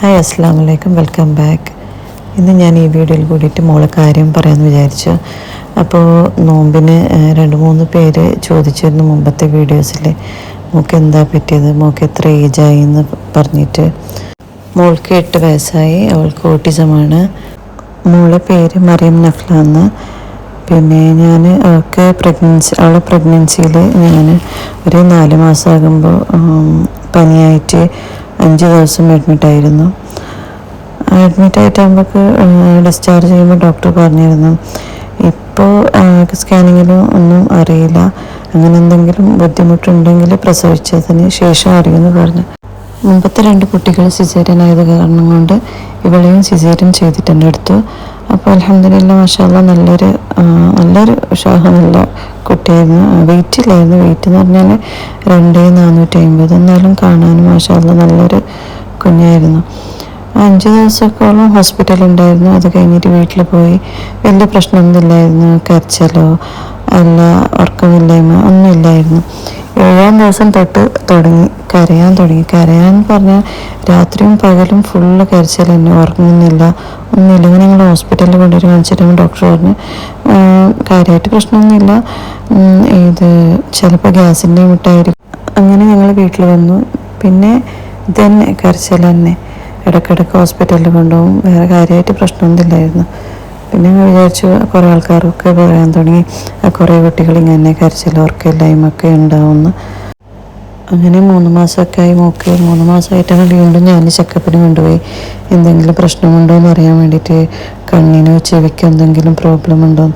Hi അസ്സാം വലൈക്കും welcome back. ഇന്ന് ഞാൻ ഈ വീഡിയോയിൽ കൂടിയിട്ട് മോളെ കാര്യം പറയാമെന്ന് വിചാരിച്ചു. അപ്പോൾ നോമ്പിന് രണ്ട് മൂന്ന് പേര് ചോദിച്ചിരുന്നു മുമ്പത്തെ വീഡിയോസിൽ മോക്ക് എന്താ പറ്റിയത്? മോക്ക് എത്ര ഏജായി എന്ന് പറഞ്ഞിട്ട്. മോൾക്ക് എട്ട് വയസ്സായി അവൾക്ക് ഓട്ടിസമാണ്. മോളെ പേര് മറിയം നഫ്ല എന്ന് പിന്നെ ഞാൻ അവൾക്ക് പ്രഗ്നൻസി അവളെ പ്രഗ്നൻസിയിൽ ഞാൻ ഒരു നാല് മാസമാകുമ്പോൾ പനിയായിട്ട് അഞ്ച് ദിവസം അഡ്മിറ്റായിരുന്നു അഡ്മിറ്റ് ആയിട്ടാകുമ്പോൾ ഡിസ്ചാർജ് ചെയ്യുമ്പോൾ ഡോക്ടർ പറഞ്ഞിരുന്നു ഇപ്പോൾ സ്കാനിങ്ങിലും ഒന്നും അറിയില്ല. അങ്ങനെ എന്തെങ്കിലും ബുദ്ധിമുട്ടുണ്ടെങ്കിൽ പ്രസവിച്ചതിന് ശേഷം അറിയുമെന്ന് പറഞ്ഞു. മുമ്പത്തെ രണ്ട് കുട്ടികൾ സിസേറിയൻ ആയത് കാരണം കൊണ്ട് ഇവളെയും സിസേറിയൻ ചെയ്തിട്ടുണ്ട് എടുത്തു. അപ്പോൾ അലഹമില്ല മാഷാല്ല നല്ലൊരു നല്ലൊരു ഉഷാഹ നല്ല കുട്ടിയായിരുന്നു. വെയിറ്റ് ഇല്ലായിരുന്നു വെയിറ്റ് എന്ന് പറഞ്ഞാൽ രണ്ട് നാനൂറ്റി അമ്പത് എന്നാലും കാണാനും മാഷാല്ല നല്ലൊരു കുഞ്ഞായിരുന്നു. അഞ്ച് ദിവസക്കോളം ഹോസ്പിറ്റലിൽ ഉണ്ടായിരുന്നു അത് കഴിഞ്ഞിട്ട് വീട്ടിൽ പോയി. വലിയ പ്രശ്നമൊന്നുമില്ലായിരുന്നു. കരച്ചലോ അല്ല ഉറക്കമില്ലായ്മ ഒന്നുമില്ലായിരുന്നു. ഏഴാം ദിവസം തൊട്ട് തുടങ്ങി കരയാൻ തുടങ്ങി. കരയാൻ പറഞ്ഞാൽ രാത്രിയും പകലും ഫുള്ള് കരച്ചിൽ തന്നെ ഉറങ്ങുന്നില്ല. ഒന്നുമില്ല ഇങ്ങനെ ഞങ്ങൾ ഹോസ്പിറ്റലിൽ കൊണ്ടുവരെ കാണിച്ചിട്ട് ഡോക്ടർ പറഞ്ഞു. "ആഹ് കാര്യമായിട്ട് പ്രശ്നമൊന്നുമില്ല. ഇത് ചിലപ്പോൾ ഗ്യാസിന്റെ മുട്ടായിരിക്കും. അങ്ങനെ ഞങ്ങൾ വീട്ടിൽ വന്നു. പിന്നെ ഇതന്നെ കരച്ചിൽ തന്നെ. ഇടയ്ക്കിടയ്ക്ക് ഹോസ്പിറ്റലിൽ കൊണ്ടുപോകും. വേറെ കാര്യമായിട്ട് പ്രശ്നമൊന്നുമില്ലായിരുന്നു. പിന്നെ ഞാൻ വിചാരിച്ചു കുറേ ആൾക്കാരൊക്കെ പറയാൻ തുടങ്ങി. "ആ, കുറേ കുട്ടികൾ ഇങ്ങനെ കരച്ചിൽ ലൈമൊക്കെ ഉണ്ടാവുന്ന. അങ്ങനെ മൂന്ന് മാസമൊക്കെ ആയി നോക്കി മൂന്ന് മാസമായിട്ടാണ് വീണ്ടും ഞാൻ ചെക്കപ്പിന് കൊണ്ടുപോയി. എന്തെങ്കിലും പ്രശ്നമുണ്ടോ എന്ന് അറിയാൻ വേണ്ടിയിട്ട് കണ്ണിനോ ചെവിക്കോ എന്തെങ്കിലും പ്രോബ്ലം ഉണ്ടോ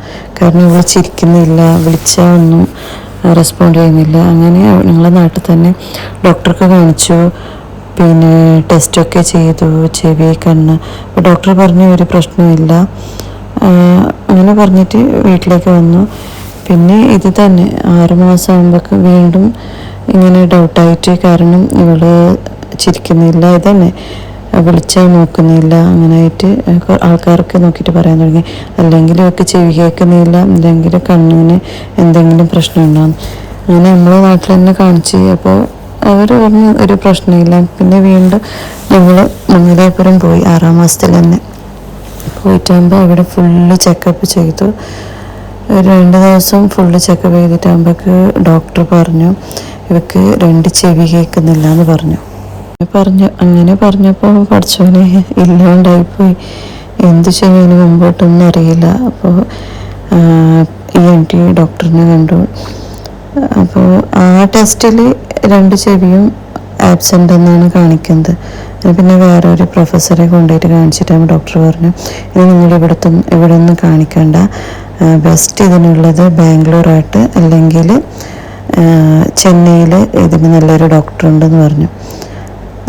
കാരണം ഇവൾ ചിരിക്കുന്നില്ല വിളിച്ചാൽ ഒന്നും റെസ്പോണ്ട് ചെയ്യുന്നില്ല. അങ്ങനെ ഞങ്ങളെ നാട്ടിൽ തന്നെ ഡോക്ടർക്ക് കാണിച്ചു. പിന്നെ ടെസ്റ്റൊക്കെ ചെയ്തു ചെവി കണ്ണ്. അപ്പോൾ ഡോക്ടർ പറഞ്ഞു ഒരു പ്രശ്നമില്ല അങ്ങനെ പറഞ്ഞിട്ട് വീട്ടിലേക്ക് വന്നു. പിന്നെ ഇത് തന്നെ ആറ് മാസം ആകുമ്പോഴേക്ക് വീണ്ടും ഇങ്ങനെ ഡൗട്ടായിട്ട് കാരണം ഇവൾ ചിരിക്കുന്നില്ല ഇതന്നെ തന്നെ. വിളിച്ചാൽ നോക്കുന്നില്ല അങ്ങനെയായിട്ട് ആൾക്കാരൊക്കെ നോക്കിയിട്ട് പറയാൻ തുടങ്ങി. അല്ലെങ്കിൽ ഇവർക്ക് ചെവി കേൾക്കുന്നില്ല അല്ലെങ്കിൽ കണ്ണിന് എന്തെങ്കിലും പ്രശ്നം ഉണ്ടാകും അങ്ങനെ നമ്മളെ നാട്ടിൽ തന്നെ കാണിച്ച് അപ്പോൾ അവർ പറഞ്ഞു ഒരു പ്രശ്നമില്ല. പിന്നെ വീണ്ടും ഞങ്ങൾ മംഗലാപുരം പോയി ആറാം മാസത്തിൽ തന്നെ. പോയിട്ടാകുമ്പോൾ അവിടെ ഫുള്ള് ചെക്കപ്പ് ചെയ്തു. രണ്ട് ദിവസം ഫുള്ള് ചെക്കപ്പ് ചെയ്തിട്ടാകുമ്പോഴേക്ക് ഡോക്ടർ പറഞ്ഞു ഇവക്ക് രണ്ട് ചെവി കേൾക്കുന്നില്ല എന്ന് പറഞ്ഞു പറഞ്ഞു അങ്ങനെ പറഞ്ഞപ്പോൾ പഠിച്ചവനെ ഇല്ലാണ്ടായിപ്പോയി. എന്ത് ചെയ്യാൻ മുമ്പോട്ടൊന്നും അറിയില്ല. അപ്പോൾ ഇ എൻ ഡോക്ടറിനെ കണ്ടു. അപ്പോൾ ആ ടെസ്റ്റിൽ രണ്ട് ചെവിയും ആബ്സെന്റ് എന്നാണ് കാണിക്കുന്നത്. പിന്നെ വേറെ ഒരു പ്രൊഫസറെ കൊണ്ടുപോയിട്ട് കാണിച്ചിട്ടാകുമ്പോൾ ഡോക്ടർ പറഞ്ഞു ഇനി നിങ്ങൾ ഇവിടുത്തെ ഇവിടെ ഒന്നും കാണിക്കണ്ട ബെസ്റ്റ് ഇതിനുള്ളത് ബാംഗ്ലൂരായിട്ട് അല്ലെങ്കിൽ ചെന്നൈയിൽ ഇതിന് നല്ലൊരു ഡോക്ടർ ഉണ്ടെന്ന് പറഞ്ഞു.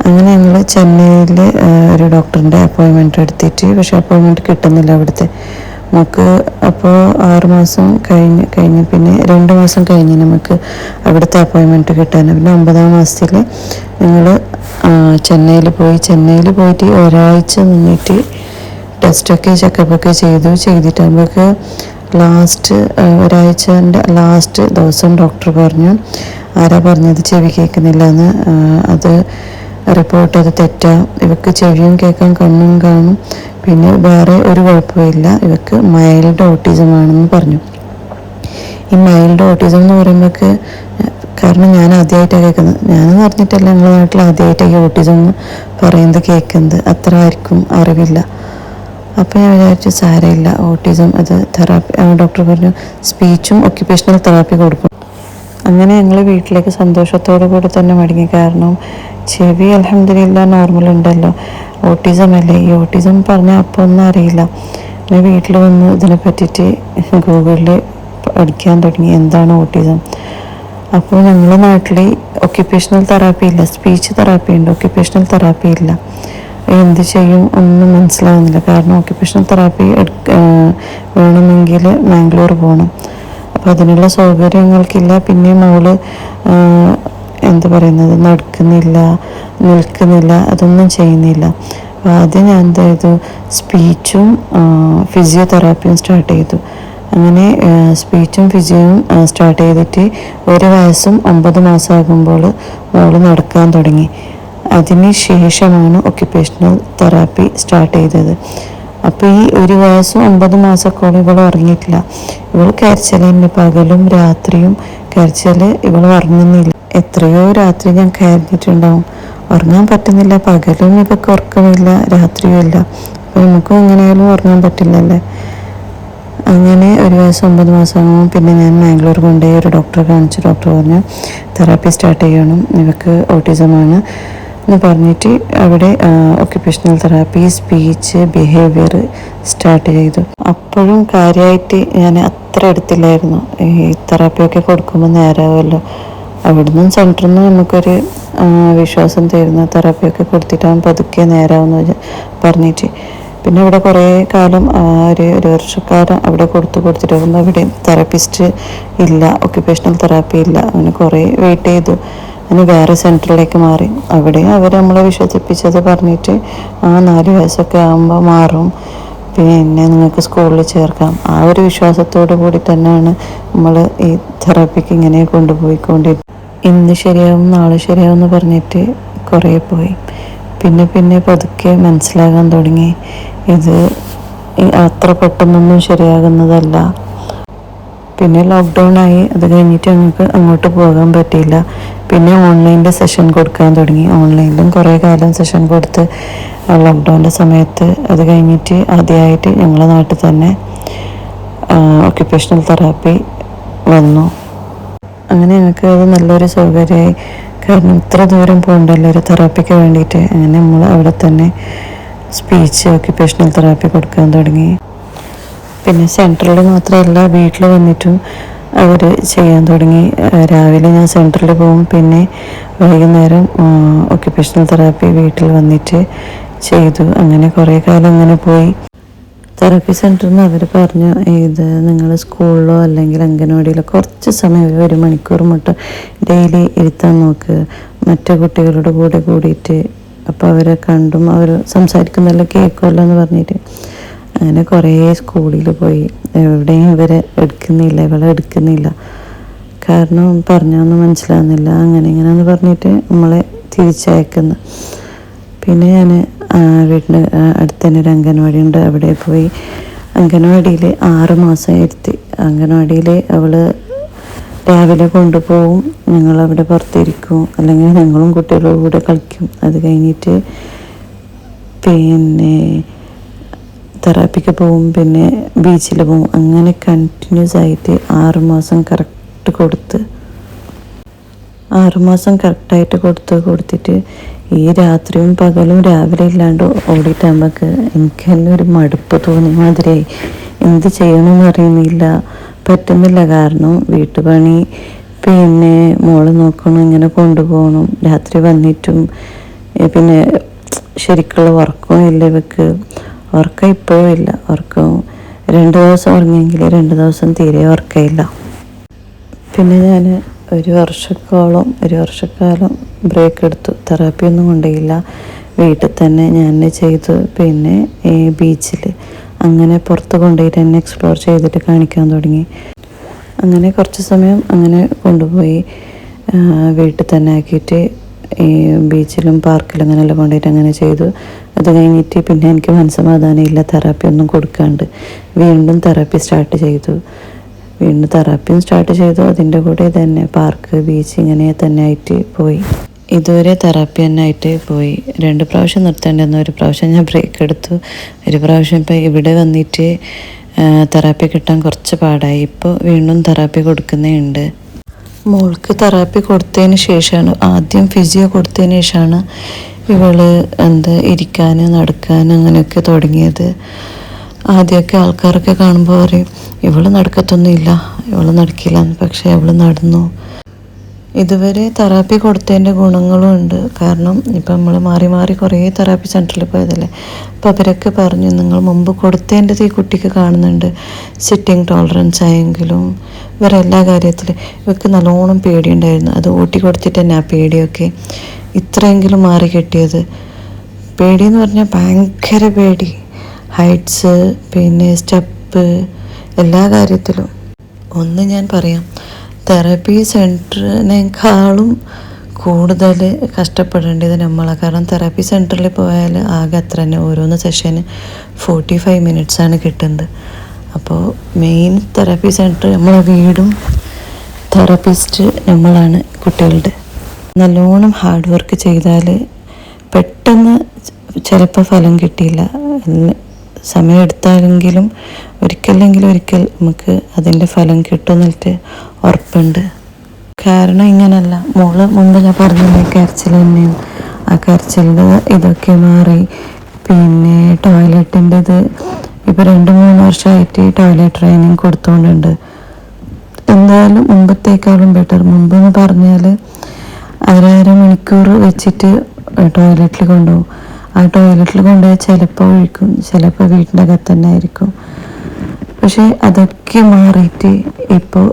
അങ്ങനെ ഞങ്ങൾ ചെന്നൈയിൽ ഒരു ഡോക്ടറിന്റെ അപ്പോയിൻമെന്റ് എടുത്തിട്ട് പക്ഷേ അപ്പോയിൻമെന്റ് കിട്ടുന്നില്ല അവിടുത്തെ. നമുക്ക് അപ്പോൾ ആറുമാസം കഴിഞ്ഞ് കഴിഞ്ഞ് പിന്നെ രണ്ട് മാസം കഴിഞ്ഞ് നമുക്ക് അവിടുത്തെ അപ്പോയിൻമെന്റ് കിട്ടാൻ പിന്നെ ഒമ്പതാം മാസത്തിൽ ഞങ്ങൾ ചെന്നൈയിൽ പോയി. ചെന്നൈയിൽ പോയിട്ട് ഒരാഴ്ച നിന്നിട്ട് ടെസ്റ്റൊക്കെ ചെക്കപ്പൊക്കെ ചെയ്തു. ചെയ്തിട്ടാകുമ്പോഴൊക്കെ ലാസ്റ്റ് ഒരാഴ്ചന്റെ ലാസ്റ്റ് ദിവസം ഡോക്ടർ പറഞ്ഞു ആരാ പറഞ്ഞത് ചെവി കേൾക്കുന്നില്ല എന്ന് അത് റിപ്പോർട്ട് അത് തെറ്റാ. ഇവക്ക് ചെവിയും കേൾക്കാൻ കണ്ണും കാണും. പിന്നെ വേറെ ഒരു കുഴപ്പമില്ല. ഇവക്ക് മൈൽഡ് ഓട്ടിസം ആണെന്ന് പറഞ്ഞു. ഈ മൈൽഡ് ഓട്ടിസം എന്ന് പറയുമ്പോഴേക്ക് കാരണം ഞാൻ ആദ്യമായിട്ടാണ് കേൾക്കുന്നത്. ഞാനെന്ന് പറഞ്ഞിട്ടല്ല ഞങ്ങളുടെ നാട്ടിൽ ആദ്യമായിട്ടൊക്കെ ഓട്ടിസം എന്ന് പറയുന്നത് കേൾക്കുന്നത്. അത്ര ആർക്കും അറിവില്ല. അപ്പോൾ ഞാൻ വിചാരിച്ചു സാരമില്ല. ഓട്ടിസം അത് തെറാപ്പി ഡോക്ടർ പറഞ്ഞു സ്പീച്ചും ഒക്യുപേഷണൽ തെറാപ്പി കൊടുക്കും. അങ്ങനെ ഞങ്ങൾ വീട്ടിലേക്ക് സന്തോഷത്തോടു കൂടി തന്നെ മടങ്ങി. കാരണം ചെവി അലഹമില്ല നോർമൽ ഉണ്ടല്ലോ. ഓട്ടിസം അല്ലേ? ഈ ഓട്ടിസം പറഞ്ഞാൽ അപ്പോൾ ഒന്നും അറിയില്ല. പിന്നെ വീട്ടിൽ വന്ന് ഇതിനെ പറ്റിയിട്ട് ഗൂഗിളിൽ പഠിക്കാൻ തുടങ്ങി. എന്താണ് ഓട്ടിസം അപ്പോൾ ഞങ്ങളുടെ നാട്ടിൽ ഒക്യുപ്പേഷണൽ തെറാപ്പി ഇല്ല. സ്പീച്ച് തെറാപ്പി ഉണ്ട്. ഒക്യുപ്പേഷണൽ തെറാപ്പി ഇല്ല. എന്ത് ചെയ്യും ഒന്നും മനസ്സിലാവുന്നില്ല. കാരണം ഒക്യുപ്പേഷണൽ തെറാപ്പി വേണമെങ്കിൽ മാംഗ്ലൂർ പോകണം അപ്പോൾ അതിനുള്ള സൗകര്യങ്ങൾക്കില്ല. പിന്നെ മോൾ എന്താ പറയുന്നത്? നടക്കുന്നില്ല നിൽക്കുന്നില്ല അതൊന്നും ചെയ്യുന്നില്ല. അപ്പോൾ ആദ്യം ഞാൻ എന്ത് ചെയ്തു? സ്പീച്ചും ഫിസിയോതെറാപ്പിയും സ്റ്റാർട്ട് ചെയ്തു. അങ്ങനെ സ്പീച്ചും ഫിസിയോയും സ്റ്റാർട്ട് ചെയ്തിട്ട് ഒരു വയസ്സും ഒമ്പത് മാസമാകുമ്പോൾ മോൾ നടക്കാൻ തുടങ്ങി. അതിന് ശേഷമാണ് ഒക്യുപ്പേഷണൽ തെറാപ്പി സ്റ്റാർട്ട് ചെയ്തത്. അപ്പോൾ ഈ ഒരു വയസ്സും ഒമ്പത് മാസമൊക്കെ ഇവൾ ഉറങ്ങിയിട്ടില്ല. ഇവൾ കരച്ചല തന്നെ പകലും രാത്രിയും കരച്ചിൽ ഇവൾ ഉറങ്ങുന്നില്ല. എത്രയോ രാത്രി ഞാൻ കരഞ്ഞിട്ടുണ്ടാവും. ഉറങ്ങാൻ പറ്റുന്നില്ല പകലും ഇതൊക്കെ ഉറക്കമില്ല രാത്രിയും ഇല്ല. അപ്പോൾ നമുക്കും എങ്ങനെയായാലും ഉറങ്ങാൻ പറ്റില്ലല്ലേ? അങ്ങനെ ഒരു വയസ്സ് ഒമ്പത് മാസമാകുമ്പോൾ പിന്നെ ഞാൻ മാംഗ്ലൂർ കൊണ്ടുപോയി ഒരു ഡോക്ടറെ കാണിച്ചു ഡോക്ടർ പറഞ്ഞു തെറാപ്പി സ്റ്റാർട്ട് ചെയ്യണം. ഇവക്ക് ഓട്ടിസമാണ് എന്ന് പറഞ്ഞിട്ട് അവിടെ occupational therapy speech behaviour start ചെയ്തു. അപ്പോഴും കാര്യമായിട്ട് ഞാൻ അത്ര എടുത്തില്ലായിരുന്നു. ഈ തെറാപ്പിയൊക്കെ കൊടുക്കുമ്പോൾ നേരമാവുമല്ലോ അവിടുന്ന് സെന്ററിൽ നിന്ന് നമുക്കൊരു വിശ്വാസം തരുന്ന തെറാപ്പിയൊക്കെ കൊടുത്തിട്ടാകുമ്പോൾ പതുക്കെ നേരാമെന്ന് പറഞ്ഞിട്ട്. പിന്നെ ഇവിടെ കുറേ കാലം ഒരു ഒരു വർഷക്കാലം അവിടെ കൊടുത്തു കൊടുത്തിട്ടാകുമ്പോൾ അവിടെ തെറാപ്പിസ്റ്റ് ഇല്ല ഒക്യുപ്പേഷണൽ തെറാപ്പി ഇല്ല. അങ്ങനെ കുറേ വെയിറ്റ് ചെയ്തു. അങ്ങനെ വേറെ സെന്ററിലേക്ക് മാറി. അവിടെ അവർ നമ്മളെ വിശ്വസിപ്പിച്ചത് പറഞ്ഞിട്ട് ആ നാല് വയസ്സൊക്കെ ആകുമ്പോൾ മാറും. പിന്നെ നിങ്ങൾക്ക് സ്കൂളിൽ ചേർക്കാം. ആ ഒരു വിശ്വാസത്തോടു കൂടി തന്നെയാണ് നമ്മൾ ഈ തെറാപ്പിക്ക് ഇങ്ങനെ കൊണ്ടുപോയിക്കൊണ്ടിരുന്നത് ഇന്ന് ശരിയാവും നാളെ ശരിയാവും എന്ന് പറഞ്ഞിട്ട് കുറേ പോയി. പിന്നെ പിന്നെ പതുക്കെ മനസ്സിലാകാൻ തുടങ്ങി. ഇത് അത്ര പെട്ടെന്നൊന്നും ശരിയാകുന്നതല്ല. പിന്നെ ലോക്ക്ഡൗൺ ആയി. അത് കഴിഞ്ഞിട്ട് ഞങ്ങൾക്ക് അങ്ങോട്ട് പോകാൻ പറ്റിയില്ല. പിന്നെ ഓൺലൈനിൽ സെഷൻ കൊടുക്കാൻ തുടങ്ങി. ഓൺലൈനിലും കുറേ കാലം സെഷൻ കൊടുത്ത് ലോക്ക്ഡൗണിന്റെ സമയത്ത് അത് കഴിഞ്ഞിട്ട് ആദ്യമായിട്ട് ഞങ്ങളുടെ നാട്ടിൽ തന്നെ ഒക്യുപ്പേഷണൽ തെറാപ്പി വന്നു. അങ്ങനെ ഞങ്ങൾക്ക് അത് നല്ലൊരു സൗകര്യമായി. കാരണം ഇത്ര ദൂരം പോകണ്ടല്ലോ ഒരു തെറാപ്പിക്ക് വേണ്ടിയിട്ട്. അങ്ങനെ നമ്മൾ അവിടെ തന്നെ സ്പീച്ച് ഒക്യുപ്പേഷണൽ തെറാപ്പി കൊടുക്കാൻ തുടങ്ങി. പിന്നെ സെന്ററിൽ മാത്രമല്ല വീട്ടിൽ വന്നിട്ടും അവർ ചെയ്യാൻ തുടങ്ങി. രാവിലെ ഞാൻ സെന്ററിൽ പോകും. പിന്നെ വൈകുന്നേരം ഒക്യുപ്പേഷണൽ തെറാപ്പി വീട്ടിൽ വന്നിട്ട് ചെയ്തു. അങ്ങനെ കുറേ കാലം അങ്ങനെ പോയി. തെറാപ്പി സെന്ററിൽ നിന്ന് അവർ പറഞ്ഞു ഇത് നിങ്ങൾ സ്കൂളിലോ അല്ലെങ്കിൽ അംഗനവാടിയിലോ കുറച്ച് സമയം ഒരു മണിക്കൂർ മുട്ട ഡെയിലി ഇരുത്താൻ നോക്ക്. മറ്റു കുട്ടികളുടെ കൂടെ കൂടിയിട്ട് അപ്പോൾ അവരെ കണ്ടും അവർ സംസാരിക്കുന്നതെല്ലാം കേൾക്കുമല്ലോ എന്ന് പറഞ്ഞിട്ട്. അങ്ങനെ കുറേ സ്കൂളിൽ പോയി. എവിടെയും ഇവരെ എടുക്കുന്നില്ല ഇവളെ എടുക്കുന്നില്ല. കാരണം പറഞ്ഞൊന്നും മനസ്സിലാകുന്നില്ല അങ്ങനെ ഇങ്ങനെയെന്ന് പറഞ്ഞിട്ട് നമ്മളെ തിരിച്ചയക്കുന്നു. പിന്നെ ഞാൻ വീട്ടിന് അടുത്ത് തന്നെ ഒരു അംഗൻവാടി ഉണ്ട്. അവിടെ പോയി അംഗൻവാടിയിൽ ആറ് മാസം ഇരുത്തി. അംഗൻവാടിയിൽ അവൾ രാവിലെ കൊണ്ടുപോകും. ഞങ്ങളവിടെ പുറത്തിരിക്കും. അല്ലെങ്കിൽ ഞങ്ങളും കുട്ടികളുടെ കൂടെ കളിക്കും. അത് കഴിഞ്ഞിട്ട് പിന്നെ തെറാപ്പിക്ക് പോവും പിന്നെ ബീച്ചിൽ പോവും. അങ്ങനെ കണ്ടിന്യൂസ് ആയിട്ട് ആറുമാസം കറക്റ്റ് കൊടുത്ത് ആറുമാസം കറക്റ്റായിട്ട് കൊടുത്ത് കൊടുത്തിട്ട് ഈ രാത്രിയും പകലും രാവിലെ ഇല്ലാണ്ട് ഓടിയിട്ടാകുമ്പോൾ എനിക്ക് തന്നെ ഒരു മടുപ്പ് തോന്നി മാതിരിയായി. എന്ത് ചെയ്യണമെന്ന് അറിയുന്നില്ല. പറ്റുന്നില്ല കാരണം വീട്ടുപണി പിന്നെ മോൾ നോക്കണം ഇങ്ങനെ കൊണ്ടുപോകണം രാത്രി വന്നിട്ടും പിന്നെ ശരിക്കുള്ള ഉറക്കവും ഇല്ല ഇവക്ക്. ഉറക്കം ഇപ്പോഴും ഇല്ല ഉറക്കം രണ്ട് ദിവസം ഉറങ്ങിയെങ്കിൽ രണ്ട് ദിവസം തീരെ ഉറക്കമില്ല. പിന്നെ ഞാൻ ഒരു വർഷക്കോളം ഒരു വർഷക്കാലം ബ്രേക്ക് എടുത്തു. തെറാപ്പി ഒന്നും കൊണ്ടുപോയില്ല. വീട്ടിൽ തന്നെ ഞാൻ ചെയ്തു. പിന്നെ ഈ ബീച്ചിൽ അങ്ങനെ പുറത്ത് കൊണ്ടുപോയിട്ട് എന്നെ എക്സ്പ്ലോർ ചെയ്തിട്ട് കാണിക്കാൻ തുടങ്ങി. അങ്ങനെ കുറച്ച് സമയം അങ്ങനെ കൊണ്ടുപോയി. വീട്ടിൽ തന്നെ ആക്കിയിട്ട് ഈ ബീച്ചിലും പാർക്കിലും അങ്ങനെയെല്ലാം കൊണ്ടുപോയിട്ട് അങ്ങനെ ചെയ്തു. അത് കഴിഞ്ഞിട്ട് പിന്നെ എനിക്ക് മനസ്സമാധാനമില്ല തെറാപ്പി ഒന്നും കൊടുക്കാണ്ട്. വീണ്ടും തെറാപ്പി സ്റ്റാർട്ട് ചെയ്തു. വീണ്ടും തെറാപ്പിയും സ്റ്റാർട്ട് ചെയ്തു. അതിന്റെ കൂടെ തന്നെ പാർക്ക് ബീച്ച് ഇങ്ങനെ തന്നെ ആയിട്ട് പോയി. ഇതുവരെ തെറാപ്പി തന്നെ ആയിട്ട് പോയി. രണ്ട് പ്രാവശ്യം നിർത്തേണ്ടിരുന്നു ഒരു പ്രാവശ്യം ഞാൻ ബ്രേക്ക് എടുത്തു. ഒരു പ്രാവശ്യം ഇപ്പം ഇവിടെ വന്നിട്ട് തെറാപ്പി കിട്ടാൻ കുറച്ച് പാടായി. ഇപ്പോൾ വീണ്ടും തെറാപ്പി കൊടുക്കുന്നേ ഉണ്ട്. മോൾക്ക് തെറാപ്പി കൊടുത്തതിന് ശേഷമാണ് ആദ്യം ഫിസിയോ കൊടുത്തതിന് ശേഷമാണ് ഇവൾ എന്താ ഇരിക്കാൻ നടക്കാൻ അങ്ങനെയൊക്കെ തുടങ്ങിയത്. ആദ്യമൊക്കെ ആൾക്കാരൊക്കെ കാണുമ്പോൾ പറയും ഇവൾ നടക്കത്തൊന്നുമില്ല ഇവൾ നടക്കില്ല പക്ഷേ ഇവൾ നടന്നു. ഇതുവരെ തെറാപ്പി കൊടുത്തതിന്റെ ഗുണങ്ങളും ഉണ്ട്. കാരണം ഇപ്പം നമ്മൾ മാറി മാറി കുറേ തെറാപ്പി സെന്ററിൽ പോയതല്ലേ? അപ്പോൾ അവരൊക്കെ പറഞ്ഞു നിങ്ങൾ മുമ്പ് കൊടുത്തതിന്റെ ഈ കുട്ടിക്ക് കാണുന്നുണ്ട്. സിറ്റിംഗ് ടോളറൻസ് ആയെങ്കിലും വേറെ എല്ലാ കാര്യത്തിലും ഇവർക്ക് നല്ലോണം പേടിയുണ്ടായിരുന്നു. അത് ഊട്ടി കൊടുത്തിട്ട് തന്നെ ആ പേടിയൊക്കെ? ഇത്രയെങ്കിലും മാറി കിട്ടിയത്. പേടിയെന്ന് പറഞ്ഞാൽ ഭയങ്കര പേടി. ഹൈറ്റ്സ് പിന്നെ സ്റ്റെപ്പ് എല്ലാ കാര്യത്തിലും. ഒന്ന് ഞാൻ പറയാം. തെറാപ്പി സെന്ററിനേക്കാളും കൂടുതൽ കഷ്ടപ്പെടേണ്ടത് നമ്മളാണ് കാരണം തെറാപ്പി സെന്ററിൽ പോയാൽ ആകെ അത്ര തന്നെ ഓരോന്ന് സെഷന് ഫോർട്ടി ഫൈവ് മിനിറ്റ്സാണ് കിട്ടുന്നത്. അപ്പോൾ മെയിൻ തെറാപ്പി സെന്റർ നമ്മളെ വീടും തെറാപ്പിസ്റ്റ് നമ്മളാണ് കുട്ടികളുടെ. നല്ലോണം ഹാർഡ് വർക്ക് ചെയ്താൽ പെട്ടെന്ന് ചിലപ്പോൾ ഫലം കിട്ടിയില്ല. സമയം എടുത്താലെങ്കിലും ഒരിക്കലെങ്കിലും ഒരിക്കൽ നമുക്ക് അതിന്റെ ഫലം കിട്ടുമെന്നിട്ട് ഉറപ്പുണ്ട്. കാരണം ഇങ്ങനല്ല. മോൾ മുമ്പ് ഞാൻ പറഞ്ഞ കരച്ചിൽ തന്നെയും ആ കരച്ചിലിന്റെ ഇതൊക്കെ മാറി. പിന്നെ ടോയ്ലറ്റിന്റെ ഇത് ഇപ്പോൾ രണ്ട് മൂന്ന് വർഷമായിട്ട് ടോയ്ലറ്റ് ട്രെയിനിങ് കൊടുത്തുകൊണ്ടുണ്ട് എന്തായാലും മുമ്പത്തേക്കാളും ബെറ്റർ മുമ്പ് എന്ന് പറഞ്ഞാൽ അരര മണിക്കൂർ വെച്ചിട്ട് ടോയ്ലറ്റിൽ കൊണ്ടുപോകും. ആ ടോയ്ലറ്റിൽ കൊണ്ടുപോയി ചിലപ്പോൾ ഒഴിക്കും. ചിലപ്പോൾ വീട്ടിന്റെ അകത്ത് തന്നെ ആയിരിക്കും. പക്ഷേ അതൊക്കെ മാറിയിട്ട് ഇപ്പോൾ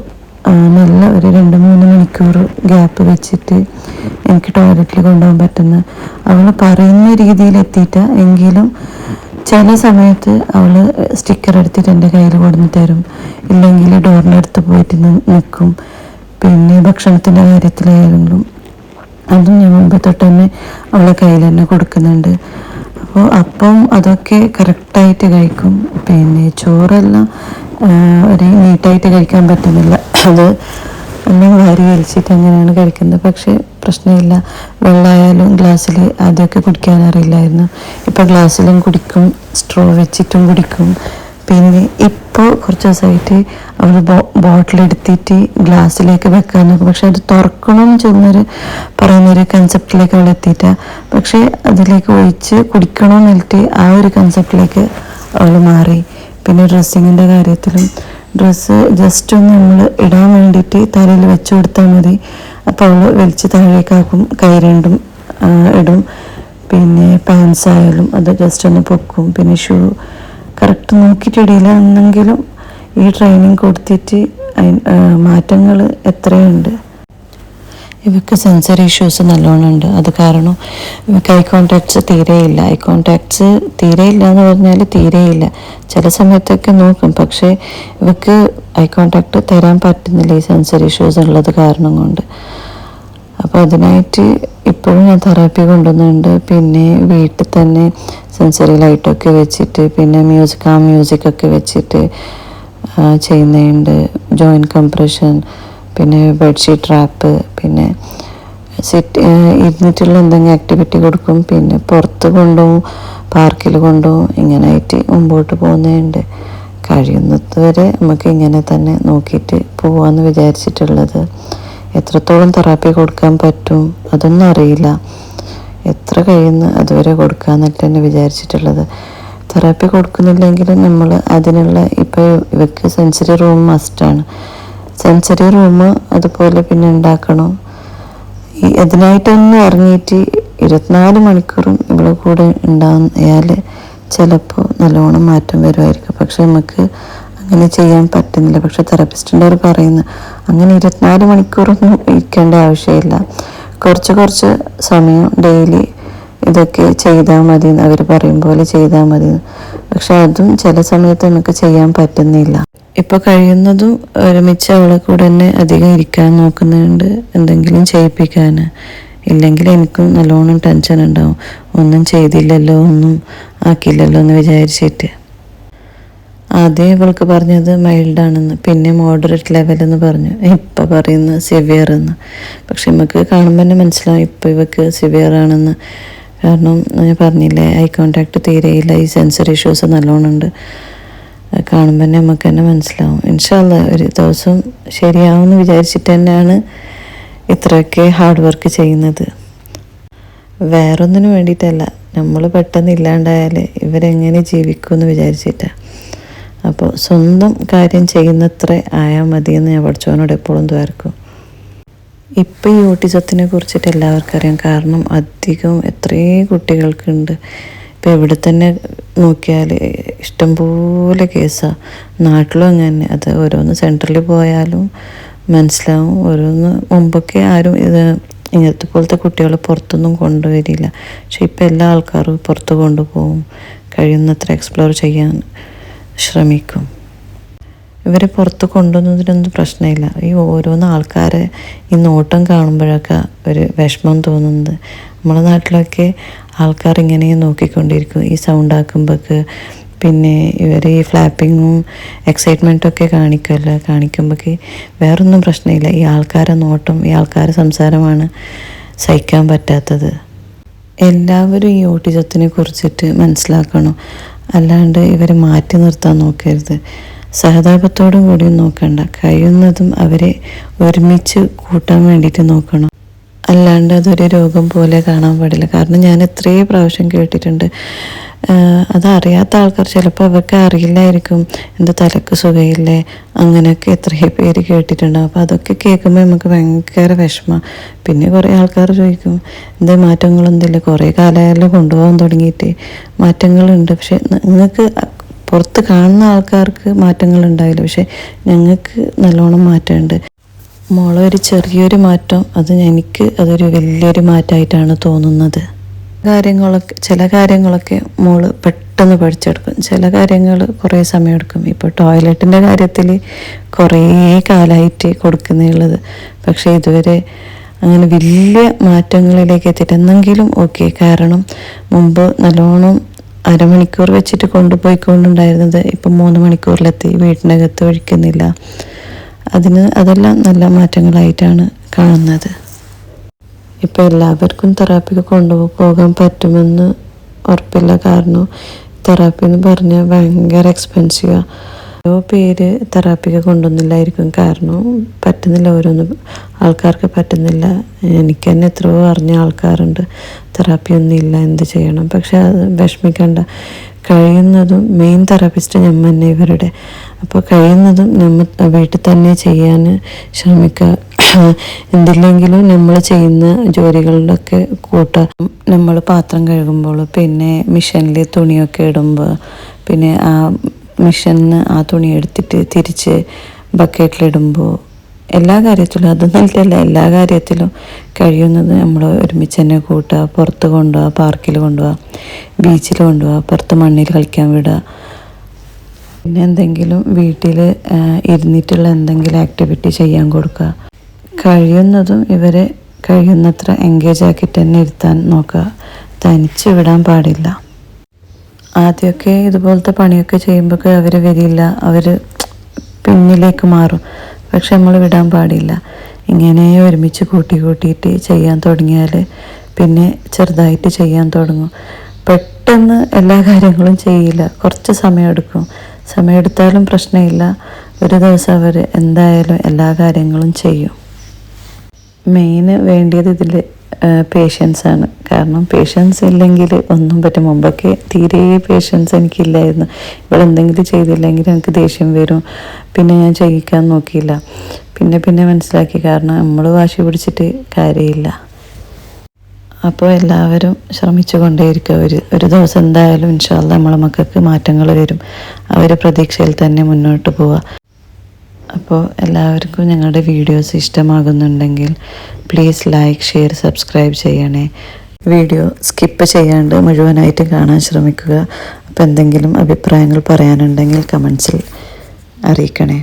നല്ല ഒരു രണ്ട് മൂന്ന് മണിക്കൂർ ഗ്യാപ്പ് വെച്ചിട്ട് എനിക്ക് ടോയ്ലറ്റിൽ കൊണ്ടുപോകാൻ പറ്റുന്ന. അവൾ പറയുന്ന രീതിയിൽ എത്തിയിട്ട. എങ്കിലും ചില സമയത്ത് അവൾ സ്റ്റിക്കർ എടുത്തിട്ട് എന്റെ കയ്യിൽ കൊടുന്ന് തരും. ഇല്ലെങ്കിൽ ഡോറിന്റെ അടുത്ത് പോയിട്ട് നിൽക്കും പിന്നെ ഭക്ഷണത്തിന്റെ കാര്യത്തിലായാലും അതും ഞാൻ മുമ്പ് തൊട്ട് തന്നെ അവളെ കയ്യിൽ തന്നെ കൊടുക്കുന്നുണ്ട്. അപ്പോൾ അപ്പം അതൊക്കെ കറക്റ്റായിട്ട് കഴിക്കും. പിന്നെ ചോറെല്ലാം ഒരു നീറ്റായിട്ട് കഴിക്കാൻ പറ്റുന്നില്ല. അത് എല്ലാം വാരി വലിച്ചിട്ട് അങ്ങനെയാണ് കഴിക്കുന്നത്. പക്ഷേ പ്രശ്നമില്ല. വെള്ളമായാലും ഗ്ലാസ്സിൽ ആദ്യമൊക്കെ കുടിക്കാൻ അറിയില്ലായിരുന്നു. ഇപ്പോൾ ഗ്ലാസ്സിലും കുടിക്കും സ്ട്രോ വെച്ചിട്ടും കുടിക്കും. പിന്നെ ഇപ്പോൾ കുറച്ച് ദിവസമായിട്ട് അവൾ ബോട്ടിലെടുത്തിട്ട് ഗ്ലാസ്സിലേക്ക് വെക്കാൻ നോക്കും പക്ഷെ അത് തുറക്കണം ചെന്നൊരു പറയുന്നൊരു കൺസെപ്റ്റിലേക്ക് അവൾ എത്തിയിട്ട. പക്ഷേ അതിലേക്ക് ഒഴിച്ച് കുടിക്കണം എന്നിട്ട് ആ ഒരു കൺസെപ്റ്റിലേക്ക് അവൾ മാറി. പിന്നെ ഡ്രസ്സിങ്ങിന്റെ കാര്യത്തിലും ഡ്രസ്സ് ജസ്റ്റ് ഒന്ന് നമ്മൾ ഇടാൻ വേണ്ടിയിട്ട് തലയിൽ വെച്ച് കൊടുത്താൽ മതി. അപ്പോൾ അവൾ വലിച്ച് താഴേക്കാക്കും കൈ രണ്ടും ഇടും. പിന്നെ പാൻസ് ആയാലും അത് ജസ്റ്റ് ഒന്ന് പൊക്കും. പിന്നെ ഷൂ കറക്റ്റ് നോക്കിയിട്ട് ഇടയിലാണെന്നെങ്കിലും ഈ ട്രെയിനിങ് കൊടുത്തിട്ട് മാറ്റങ്ങൾ എത്രയുണ്ട്? ഇവർക്ക് സെൻസറി ഇഷ്യൂസ് നല്ലോണം ഉണ്ട്. അത് കാരണം ഇവർക്ക് ഐ കോണ്ടാക്ട്സ് തീരെയില്ല ഐ കോണ്ടാക്ട്സ് തീരെയില്ല എന്ന് പറഞ്ഞാൽ തീരെയില്ല ചില സമയത്തൊക്കെ നോക്കും. പക്ഷേ ഇവർക്ക് ഐ കോണ്ടാക്ട് തരാൻ പറ്റുന്നില്ല ഈ സെൻസറി ഇഷ്യൂസ് ഉള്ളത് കാരണം കൊണ്ട്. അപ്പോൾ അതിനായിട്ട് ഇപ്പോഴും ഞാൻ തെറാപ്പി കൊണ്ടുവന്നുണ്ട് പിന്നെ വീട്ടിൽ തന്നെ സെൻസറി ലൈറ്റൊക്കെ വെച്ചിട്ട് പിന്നെ മ്യൂസിക് ആ മ്യൂസിക്കൊക്കെ വെച്ചിട്ട് ചെയ്യുന്നുണ്ട് ജോയിന്റ് കംപ്രഷൻ പിന്നെ ബെഡ്ഷീറ്റ് റാപ്പ് പിന്നെ സിറ്റ് ഇരുന്നിട്ടുള്ള എന്തെങ്കിലും ആക്ടിവിറ്റി കൊടുക്കും. പിന്നെ പുറത്ത് കൊണ്ടുപോകും പാർക്കിൽ കൊണ്ടുപോകും ഇങ്ങനെയായിട്ട് മുമ്പോട്ട് പോകുന്നുണ്ട് കഴിയുന്നത് വരെ നമുക്ക് ഇങ്ങനെ തന്നെ നോക്കിയിട്ട് പോവാന്ന് വിചാരിച്ചിട്ടുള്ളത്. എത്രത്തോളം തെറാപ്പി കൊടുക്കാൻ പറ്റും അതൊന്നും അറിയില്ല. എത്ര കഴിയുന്നു അതുവരെ കൊടുക്കാമെന്നിട്ട് തന്നെ വിചാരിച്ചിട്ടുള്ളത്. തെറാപ്പി കൊടുക്കുന്നില്ലെങ്കിൽ നമ്മൾ അതിനുള്ള ഇപ്പോൾ ഇവയ്ക്ക് സെൻസറി റൂം മസ്റ്റാണ് സെൻസറി റൂം അതുപോലെ പിന്നെ ഉണ്ടാക്കണം. ഈ അതിനായിട്ടൊന്നും ഇറങ്ങിയിട്ട് ഇരുപത്തിനാല് മണിക്കൂറും ഇവിടെ കൂടെ ഉണ്ടായാൽ ചിലപ്പോൾ നല്ലോണം മാറ്റം വരുമായിരിക്കും പക്ഷെ നമുക്ക് അങ്ങനെ ചെയ്യാൻ പറ്റുന്നില്ല. പക്ഷെ തെറപ്പിസ്റ്റിന്റെ അവർ പറയുന്നു അങ്ങനെ ഇരുപത്തിനാല് മണിക്കൂറൊന്നും ഇരിക്കേണ്ട ആവശ്യമില്ല. കുറച്ച് കുറച്ച് സമയം ഡെയിലി ഇതൊക്കെ ചെയ്താൽ മതി അവർ പറയും പോലെ ചെയ്താൽ മതി പക്ഷെ അതും ചില സമയത്ത് നമുക്ക് ചെയ്യാൻ പറ്റുന്നില്ല. ഇപ്പൊ കഴിയുന്നതും ഒരുമിച്ച് അവളെ കൂടെ തന്നെ അധികം ഇരിക്കാൻ നോക്കുന്നുണ്ട് എന്തെങ്കിലും ചെയ്യിപ്പിക്കാൻ. ഇല്ലെങ്കിൽ എനിക്കും നല്ലോണം ടെൻഷൻ ഉണ്ടാവും. ഒന്നും ചെയ്തില്ലല്ലോ ഒന്നും ആക്കിയില്ലല്ലോ എന്ന് വിചാരിച്ചിട്ട്. ആദ്യം ഇവൾക്ക് പറഞ്ഞത് മൈൽഡാണെന്ന് പിന്നെ മോഡറേറ്റ് ലെവൽ എന്ന് പറഞ്ഞു. ഇപ്പം പറയുന്നത് സിവിയർ എന്ന്. പക്ഷെ നമുക്ക് കാണുമ്പോൾ തന്നെ മനസ്സിലാവും ഇപ്പം ഇവക്ക് സിവിയർ ആണെന്ന്. കാരണം ഞാൻ പറഞ്ഞില്ലേ ഐ കോണ്ടാക്ട് തീരെയില്ല ഈ സെൻസർ ഇഷ്യൂസ് നല്ലോണം ഉണ്ട് കാണുമ്പോൾ തന്നെ നമുക്ക് തന്നെ മനസ്സിലാവും. ഇൻഷാല്ല ഒരു ദിവസം ശരിയാവുമെന്ന് വിചാരിച്ചിട്ട് തന്നെയാണ് ഇത്രയൊക്കെ ഹാർഡ് വർക്ക് ചെയ്യുന്നത്. വേറൊന്നിനു വേണ്ടിയിട്ടല്ല. നമ്മൾ പെട്ടെന്ന് ഇല്ലാണ്ടായാൽ ഇവരെങ്ങനെ ജീവിക്കുമെന്ന് വിചാരിച്ചിട്ടാണ് അപ്പോൾ സ്വന്തം കാര്യം ചെയ്യുന്നത്ര ആയാൽ മതിയെന്ന് ഞാൻ പഠിച്ചവനോട് എപ്പോഴും തോർക്കും ഇപ്പം ഈ ഓട്ടിസത്തിനെ കുറിച്ചിട്ട് എല്ലാവർക്കും അറിയാം. കാരണം അധികം എത്രയും കുട്ടികൾക്കുണ്ട്. ഇപ്പം എവിടെ തന്നെ നോക്കിയാൽ ഇഷ്ടംപോലെ കേസാണ് നാട്ടിലും അങ്ങനെ അത് ഓരോന്ന് സെന്ററിൽ പോയാലും മനസ്സിലാവും. ഓരോന്ന് മുമ്പൊക്കെ ആരും ഇത് ഇങ്ങനത്തെ പോലത്തെ കുട്ടികളെ പുറത്തൊന്നും കൊണ്ടുവരില്ല. പക്ഷെ ഇപ്പം എല്ലാ ആൾക്കാരും പുറത്ത് കൊണ്ടുപോകും. കഴിയുന്നത്ര എക്സ്പ്ലോർ ചെയ്യാൻ ശ്രമിക്കും. ഇവരെ പുറത്ത് കൊണ്ടുവന്നതിനൊന്നും പ്രശ്നമില്ല. ഈ ഓരോന്ന് ആൾക്കാരെ ഈ നോട്ടം കാണുമ്പോഴൊക്കെ ഒരു വിഷമം തോന്നുന്നത്. നമ്മുടെ നാട്ടിലൊക്കെ ആൾക്കാർ ഇങ്ങനെ നോക്കിക്കൊണ്ടിരിക്കും. ഈ സൗണ്ട് ആക്കുമ്പോഴേക്ക് പിന്നെ ഇവർ ഈ ഫ്ലാപ്പിങ്ങും എക്സൈറ്റ്മെന്റൊക്കെ കാണിക്കുമല്ലോ കാണിക്കുമ്പോഴേക്ക് വേറൊന്നും പ്രശ്നമില്ല. ഈ ആൾക്കാരെ നോട്ടം ഈ ആൾക്കാരെ സംസാരമാണ് സഹിക്കാൻ പറ്റാത്തത്. എല്ലാവരും ഈ ഓട്ടിസത്തിനെ കുറിച്ചിട്ട് മനസ്സിലാക്കണം. അല്ലാണ്ട് ഇവരെ മാറ്റി നിർത്താൻ നോക്കരുത്. സഹതാപത്തോടും കൂടി നോക്കണ്ട. കഴിയുന്നതും അവരെ ഒരുമിച്ച് കൂട്ടാൻ വേണ്ടിയിട്ട് നോക്കണം. അല്ലാണ്ട് അതൊരു രോഗം പോലെ കാണാൻ പാടില്ല. കാരണം ഞാൻ എത്രയും പ്രാവശ്യം കേട്ടിട്ടുണ്ട്. അതറിയാത്ത ആൾക്കാർ ചിലപ്പോൾ അവർക്ക് അറിയില്ലായിരിക്കും. എന്താ തലക്ക് സുഖയില്ലേ? അങ്ങനെയൊക്കെ എത്രയോ പേര് കേട്ടിട്ടുണ്ടാവും അപ്പോൾ അതൊക്കെ കേൾക്കുമ്പോൾ നമുക്ക് ഭയങ്കര വിഷമം. പിന്നെ കുറേ ആൾക്കാർ ചോദിക്കും എന്താ മാറ്റങ്ങളൊന്നുമില്ല? കുറേ കാലമായാലും കൊണ്ടുപോകാൻ തുടങ്ങിയിട്ട്. മാറ്റങ്ങളുണ്ട്. പക്ഷെ നിങ്ങൾക്ക് പുറത്ത് കാണുന്ന ആൾക്കാർക്ക് മാറ്റങ്ങൾ ഉണ്ടാവില്ല പക്ഷെ ഞങ്ങൾക്ക് നല്ലോണം മാറ്റമുണ്ട്. മോളെ ഒരു ചെറിയൊരു മാറ്റം അത് എനിക്ക് അതൊരു വലിയൊരു മാറ്റമായിട്ടാണ് തോന്നുന്നത്. കാര്യങ്ങളൊക്കെ ചില കാര്യങ്ങളൊക്കെ മോൾ പെട്ടെന്ന് പഠിച്ചെടുക്കും. ചില കാര്യങ്ങൾ കുറേ സമയമെടുക്കും ഇപ്പോൾ ടോയ്ലറ്റിന്റെ കാര്യത്തിൽ കുറേ കാലമായിട്ട് കൊടുക്കുന്നുള്ളത്. പക്ഷേ ഇതുവരെ അങ്ങനെ വലിയ മാറ്റങ്ങളിലേക്ക് എത്തിയിട്ട് എന്നെങ്കിലും ഓക്കെ. കാരണം മുമ്പ് നല്ലോണം അരമണിക്കൂർ വെച്ചിട്ട് കൊണ്ടുപോയിക്കൊണ്ടുണ്ടായിരുന്നത് ഇപ്പം മൂന്ന് മണിക്കൂറിലെത്തി. വീട്ടിനകത്ത് ഒഴിക്കുന്നില്ല. അതിന് അതെല്ലാം നല്ല മാറ്റങ്ങളായിട്ടാണ് കാണുന്നത്. ഇപ്പോൾ എല്ലാവർക്കും തെറാപ്പിക്ക് കൊണ്ടുപോകാൻ പറ്റുമെന്ന് ഉറപ്പില്ല. കാരണം തെറാപ്പി എന്ന് പറഞ്ഞാൽ ഭയങ്കര എക്സ്പെൻസീവാണ് ഓരോ പേര് തെറാപ്പിക്ക് കൊണ്ടുവന്നില്ലായിരിക്കും. കാരണം പറ്റുന്നില്ല. ഓരോന്നും ആൾക്കാർക്ക് പറ്റുന്നില്ല. എനിക്ക് തന്നെ എത്രയോ അറിഞ്ഞ ആൾക്കാരുണ്ട്. തെറാപ്പി ഒന്നും ഇല്ല. എന്ത് ചെയ്യണം? പക്ഷെ അത് വിഷമിക്കേണ്ട. കഴിയുന്നതും മെയിൻ തെറാപ്പിസ്റ്റ് ഞമ്മ തന്നെ ഇവരുടെ. അപ്പോൾ കഴിയുന്നതും ഞമ്മ വീട്ടിൽ തന്നെ ചെയ്യാൻ ശ്രമിക്കുക എന്തില്ലെങ്കിലും നമ്മൾ ചെയ്യുന്ന ജോലികളിലൊക്കെ കൂട്ട നമ്മൾ പാത്രം കഴുകുമ്പോൾ പിന്നെ മിഷനിൽ തുണിയൊക്കെ ഇടുമ്പോൾ പിന്നെ ആ മിഷനിൽ ആ തുണി എടുത്തിട്ട് തിരിച്ച് ബക്കറ്റിലിടുമ്പോൾ എല്ലാ കാര്യത്തിലും അത് നല്ലതല്ല എല്ലാ കാര്യത്തിലും കഴിയുന്നത് നമ്മൾ ഒരുമിച്ച് തന്നെ കൂട്ടുക. പുറത്ത് കൊണ്ടുപോവുക പാർക്കിൽ കൊണ്ടുപോവുക ബീച്ചിൽ കൊണ്ടുപോവുക പുറത്ത് മണ്ണിൽ കളിക്കാൻ വിടുക. പിന്നെ എന്തെങ്കിലും വീട്ടിൽ ഇരുന്നിട്ടുള്ള എന്തെങ്കിലും ആക്ടിവിറ്റി ചെയ്യാൻ കൊടുക്കുക. കഴിയുന്നതും ഇവരെ കഴിയുന്നത്ര എൻഗേജ് ആക്കിയിട്ട് തന്നെ ഇരുത്താൻ നോക്കുക. തനിച്ച് വിടാൻ പാടില്ല. ആദ്യമൊക്കെ ഇതുപോലത്തെ പണിയൊക്കെ ചെയ്യുമ്പോഴൊക്കെ അവർ വരില്ല. അവർ പിന്നിലേക്ക് മാറും. പക്ഷെ നമ്മൾ വിടാൻ പാടില്ല. ഇങ്ങനെ ഒരുമിച്ച് കൂട്ടി കൂട്ടിയിട്ട് ചെയ്യാൻ തുടങ്ങിയാൽ പിന്നെ ചെറുതായിട്ട് ചെയ്യാൻ തുടങ്ങും. പെട്ടെന്ന് എല്ലാ കാര്യങ്ങളും ചെയ്യില്ല. കുറച്ച് സമയമെടുക്കും. സമയമെടുത്താലും പ്രശ്നമില്ല. ഒരു ദിവസം അവർ എന്തായാലും എല്ലാ കാര്യങ്ങളും ചെയ്യും. മെയിന് വേണ്ടിയത് ഇതിൽ പേഷ്യൻസ് ആണ്. കാരണം പേഷ്യൻസ് ഇല്ലെങ്കിൽ ഒന്നും പറ്റും. മുമ്പൊക്കെ തീരെ പേഷ്യൻസ് എനിക്കില്ലായിരുന്നു. ഇവിടെ എന്തെങ്കിലും ചെയ്തില്ലെങ്കിൽ എനിക്ക് ദേഷ്യം വരും. പിന്നെ ഞാൻ ചെയ്യിക്കാൻ നോക്കിയില്ല. പിന്നെ പിന്നെ മനസ്സിലാക്കി. കാരണം നമ്മൾ വാശി പിടിച്ചിട്ട് കാര്യമില്ല. അപ്പോൾ എല്ലാവരും ശ്രമിച്ചു കൊണ്ടേയിരിക്കുക ഒരു ഒരു ദിവസം എന്തായാലും ഇൻഷാല്ല നമ്മളെ മക്കൾക്ക് മാറ്റങ്ങൾ വരും. അവരെ പ്രതീക്ഷയിൽ തന്നെ മുന്നോട്ട് പോവുക. അപ്പോൾ എല്ലാവർക്കും ഞങ്ങളുടെ വീഡിയോസ് ഇഷ്ടമാകുന്നുണ്ടെങ്കിൽ പ്ലീസ് ലൈക്ക് ഷെയർ സബ്സ്ക്രൈബ് ചെയ്യണേ. വീഡിയോ സ്കിപ്പ് ചെയ്യാണ്ട് മുഴുവനായിട്ട് കാണാൻ ശ്രമിക്കുക. അപ്പോൾ എന്തെങ്കിലും അഭിപ്രായങ്ങൾ പറയാനുണ്ടെങ്കിൽ കമൻസിൽ അറിയിക്കണേ.